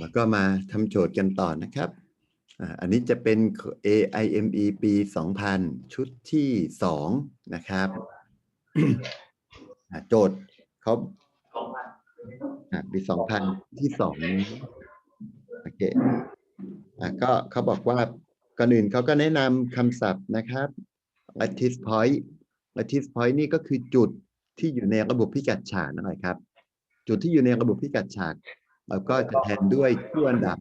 แล้วก็มาทำโจทย์กันต่อนะครับ อันนี้จะเป็น AIME ปี 2000 ชุดที่ 2 นะครับ โจทย์เขาอ่าปี 2000 ที่ 2 โอเคก็เขาบอกว่าก่อนอื่นเขาก็แนะนำคำศัพท์นะครับ lattice point lattice point นี่ก็คือจุดที่อยู่ในระบบพิกัดฉากนะครับ จุดที่อยู่ในระบบพิกัดฉาก เราก็จะแทนด้วยคู่อันดับ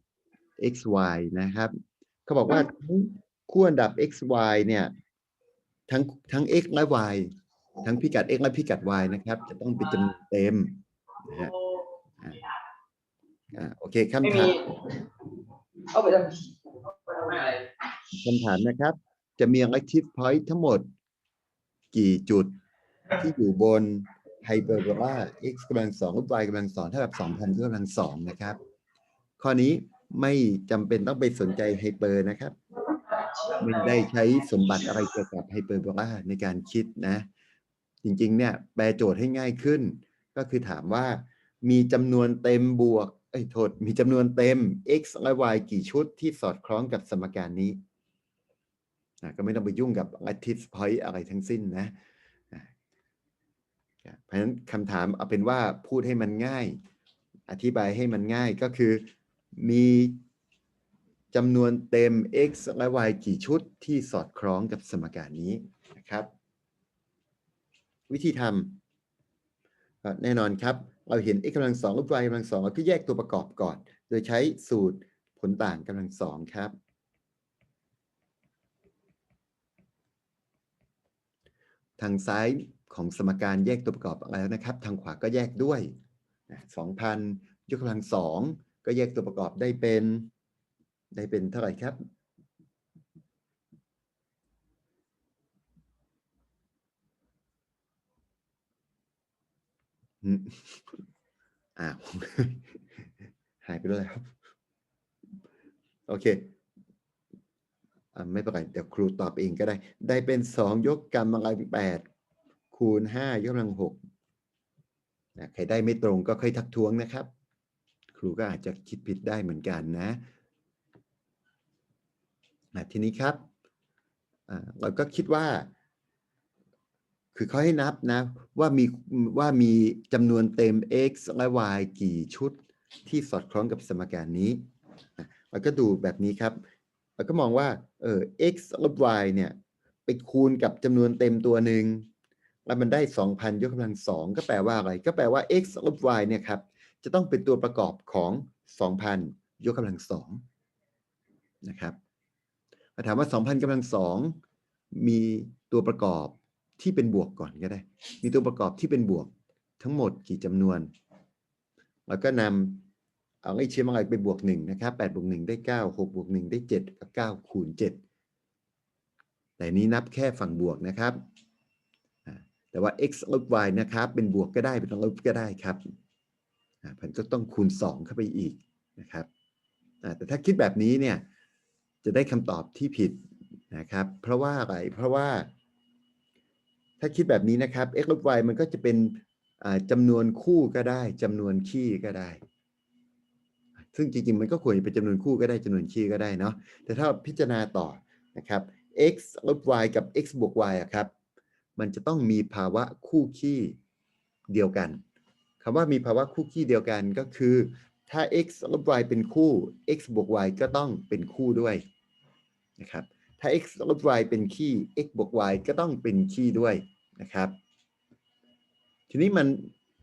x y นะครับเขาบอกว่าทั้งคู่อันดับ x y เนี่ยทั้งทั้ง x และ y ทั้งพิกัด x และพิกัด y นะครับ จะต้องเป็นจำนวนเต็มนะฮะอ่าอ่าโอเคไม่คำมีถามเอาไปทำไปทำอะไรคำถามนะครับ จะมี active point ทั้งหมด กี่จุดที่อยู่บน ไฮเปอร์โบลา x กำลังสองลบ y กำลังสองเท่ากับสองพันกำลังสองนะครับ ข้อนี้ไม่จำเป็นต้องไปสนใจไฮเปอร์นะครับไม่ได้ใช้สมบัติอะไรเกี่ยวกับไฮเปอร์โบลาในการคิดนะ จริงๆ เนี่ยแปลโจทย์ให้ง่ายขึ้น ก็คือถามว่า มีจำนวนเต็มบวกเอ้ยโทษ มีจำนวนเต็ม x และ y กี่ชุดที่สอดคล้องกับสมการนี้นะก็ไม่ต้องไปยุ่งกับ lattice point อะไรทั้งสิ้นนะ เพราะฉะนั้นคำถามเอาเป็นว่าพูดให้มันง่าย อธิบายให้มันง่ายก็คือมีจำนวนเต็ม x และ y กี่ชุดที่สอดคล้องกับสมการนี้นะครับ วิธีทำแน่นอนครับ เราเห็น x กำลังสองลบ y กำลังสองเราก็แยกตัวประกอบก่อน โดยใช้สูตรผลต่างกำลังสองครับ ทางซ้าย ของสมการแยกตัวประกอบแล้วนะครับ ทางขวาก็แยกด้วยสองพันยกกำลังสองก็แยกตัวประกอบได้เป็น ได้เป็นเท่าไหร่ครับอ้าวหายไปเลยครับ โอเคอไม่เป็นไรเดี๋ยวครูตอบเองก็ได้ ได้เป็นสองยกกำลังแปด คูณห้ายกกำลังหกนะใครได้ไม่ตรงก็ค่อยทักท้วงนะครับ ครูก็อาจจะคิดผิดได้เหมือนกันนะอะทีนี้ครับเราก็คิดว่า คือเขาให้นับนะ ว่ามีว่ามีจำนวนเต็ม x และ y กี่ชุดที่สอดคล้องกับสมการนี้เราก็ดูแบบนี้ครับเราก็มองว่าเออ x ลบ y เนี่ย ไปคูณกับจำนวนเต็มตัวหนึ่ง แล้วมันได้ 2,000 ยกกำลังสองก็แปลว่าอะไร ก็แปลว่า x ลบ y เนี่ยครับ จะต้องเป็นตัวประกอบของ 2,000 ยกกำลังสองนะครับมาถามว่า 2,000กำลังสองมีตัวประกอบที่เป็นบวกก่อนก็ได้ มีตัวประกอบที่เป็นบวกทั้งหมดกี่จำนวน แล้วก็นำเอาไอ้เชื้อมาอะไรไปบวกหนึ่งนะครับแปดบวกหนึ่งได้เก้าหกบวกหนึ่งได้เจ็ดกับเก้าคูณเจ็ดแต่นี้นับแค่ฝั่งบวกนะครับ แต่ว่า x ลบ y นะครับ เป็นบวกก็ได้เป็นลบก็ได้ครับอ่ามันก็ต้องคูณสองเข้าไปอีกนะครับแต่ถ้าคิดแบบนี้เนี่ยจะได้คำตอบที่ผิดนะครับ เพราะว่าอะไรเพราะว่า ถ้าคิดแบบนี้นะครับ x ลบ y มันก็จะเป็นจำนวนคู่ก็ได้จำนวนคี่ก็ได้ ซึ่งจริงๆ มันก็ควรจะเป็นจำนวนคู่ก็ได้จำนวนคี่ก็ได้เนาะแต่ถ้าพิจารณาต่อนะครับ x ลบ y กับ x บวก y อะครับ มันจะต้องมีภาวะคู่คี่เดียวกันคำว่ามีภาวะคู่คี่เดียวกันก็คือ ถ้า x ลบ y เป็นคู่ x บวก y ก็ต้องเป็นคู่ด้วยนะครับ ถ้า x ลบ y เป็นคี่ x บวก y ก็ต้องเป็นคี่ด้วยนะครับ ทีนี้มัน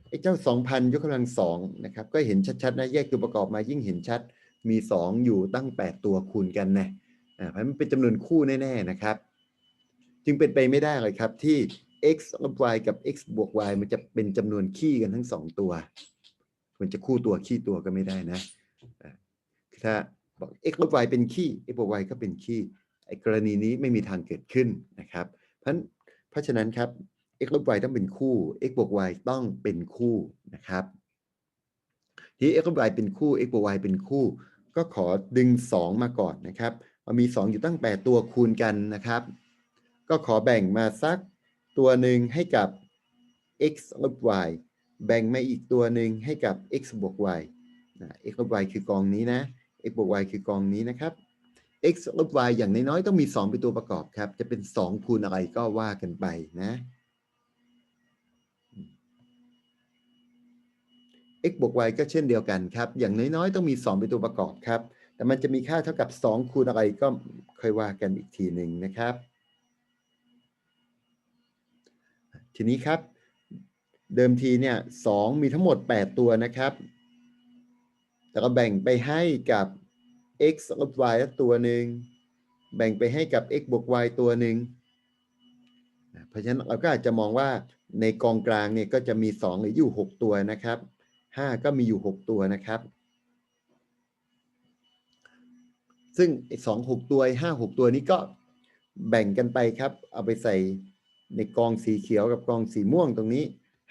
ไอ้เจ้า 2,000 ยกกำลังสองนะครับ ก็เห็นชัดๆนะ แยกตัวประกอบมายิ่งเห็นชัด มี 2 อยู่ตั้ง 8 ตัวคูณกันนะ อ่าเพราะมันเป็นจำนวนคู่แน่ ๆ นะครับ จึงเป็นไปไม่ได้เลยครับที่ x ลบ y กับ x บวก y มันจะเป็นจำนวนคี่กันทั้ง2ตัว มันจะคู่ตัวคี่ตัวก็ไม่ได้นะ ถ้าบอก x ลบ y เป็นคี่ x บวก y ก็เป็นคี่ไอ้กรณีนี้ไม่มีทางเกิดขึ้นนะครับ เพราะเพราะฉะนั้นครับ x ลบ y ต้องเป็นคู่ x บวก y ต้องเป็นคู่นะครับ ทีนี้ x ลบ y เป็นคู่ x บวก y เป็นคู่ ก็ขอดึง 2 มาก่อนนะครับมันมี2 อยู่ตั้ง 8 ตัวคูณกันนะครับ ก็ขอแบ่งมาสักตัวหนึ่งให้กับ x ลบ y แบ่งมาอีกตัวหนึ่งให้กับ x บวก y นะ x ลบ y คือกองนี้นะ x บวก y คือกองนี้นะครับ x ลบ y อย่างน้อยๆต้องมี 2 เป็นตัวประกอบครับ จะเป็น 2 คูณอะไรก็ว่ากันไปนะ x บวก y ก็เช่นเดียวกันครับ อย่างน้อยๆต้องมี 2 เป็นตัวประกอบครับ แต่มันจะมีค่าเท่ากับ 2 คูณอะไรก็ค่อยว่ากันอีกทีหนึ่งนะครับ ทีนี้ครับ เดิมทีเนี่ยสองมีทั้งหมด 8 ตัวนะครับ แต่ก็แบ่งไปให้กับ x ลบ y ตัวหนึ่งแบ่งไปให้กับ x บวก y ตัวหนึ่งเพราะฉะนั้นเราก็อาจจะมองว่าในกองกลางเนี่ยก็จะมี 2 หรืออยู่ 6 ตัวนะครับ 5 ก็มีอยู่ 6 ตัวนะครับ ซึ่งสองหกตัวห้าหกตัวนี้ก็แบ่งกันไปครับ เอาไปใส่ ในกองสีเขียวกับกองสีม่วงตรงนี้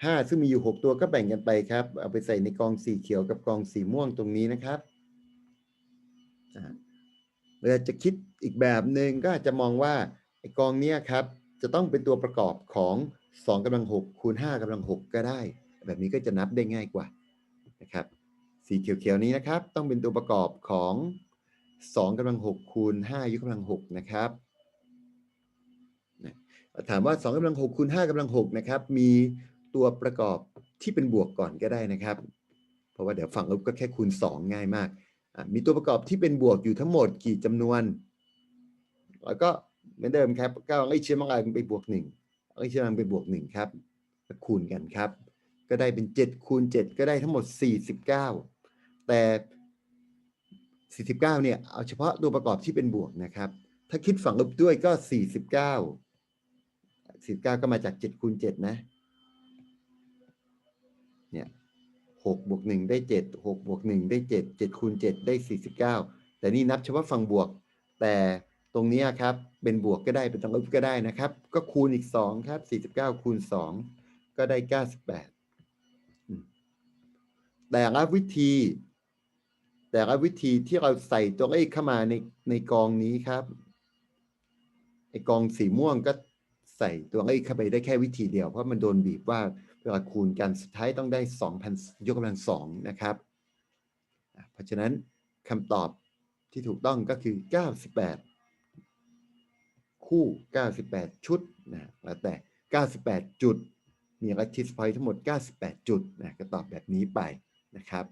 ห้าซึ่งมีอยู่หกตัวก็แบ่งกันไปครับ เอาไปใส่ในกองสีเขียวกับกองสีม่วงตรงนี้นะครับอ่าเราจะคิดอีกแบบหนึ่งก็อาจจะมองว่าไอ้กองเนี้ยครับ จะต้องเป็นตัวประกอบของ2กำลัง6คูณ5กำลัง6ก็ได้ แบบนี้ก็จะนับได้ง่ายกว่านะครับ สีเขียวๆนี้นะครับ ต้องเป็นตัวประกอบของ2กำลัง6คูณ5ยกกำลัง6นะครับ ถามว่า2กำลัง6คูณ5กำลัง6นะครับ มีตัวประกอบที่เป็นบวกก่อนก็ได้นะครับ เพราะว่าเดี๋ยวฝั่งลบก็แค่คูณ 2 ง่ายมาก มีตัวประกอบที่เป็นบวกอยู่ทั้งหมดกี่จำนวน แล้วก็เหมือนเดิมครับก็เอาไอเชื้อมังกรไปบวก1เอาไอเชื้อมังไปบวก1ครับคูณกันครับ ก็ได้เป็น7คูณ7ก็ได้ทั้งหมด 49 แต่ 49เนี่ยเอาเฉพาะตัวประกอบที่เป็นบวกนะครับ ถ้าคิดฝั่งลบด้วยก็ 49 49ก็มาจาก7คูณ7นะ เนี่ย6บวก1ได้7 6บวก1ได้7 7คูณ7ได้49แต่นี่นับเฉพาะฝั่งบวก แต่ตรงนี้ครับ เป็นบวกก็ได้เป็นตรงลบก็ได้นะครับ ก็คูณอีก2ครับ49คูณ2ก็ได้98แต่ละวิธี แต่ละวิธีที่เราใส่ตัวเลขเข้ามาในในกองนี้ครับไอกองสีม่วงก็ ใส่ตัวเลขเข้าไปได้แค่วิธีเดียว เพราะมันโดนบีบว่าเวลาคูณกันสุดท้ายต้องได้ 2,000 ยกกำลังสองนะครับ เพราะฉะนั้นคำตอบที่ถูกต้องก็คือ 98 คู่ 98 ชุดนะแล้วแต่ 98 จุด มี lattice point ทั้งหมด 98 จุดนะก็ตอบแบบนี้ไปนะครับ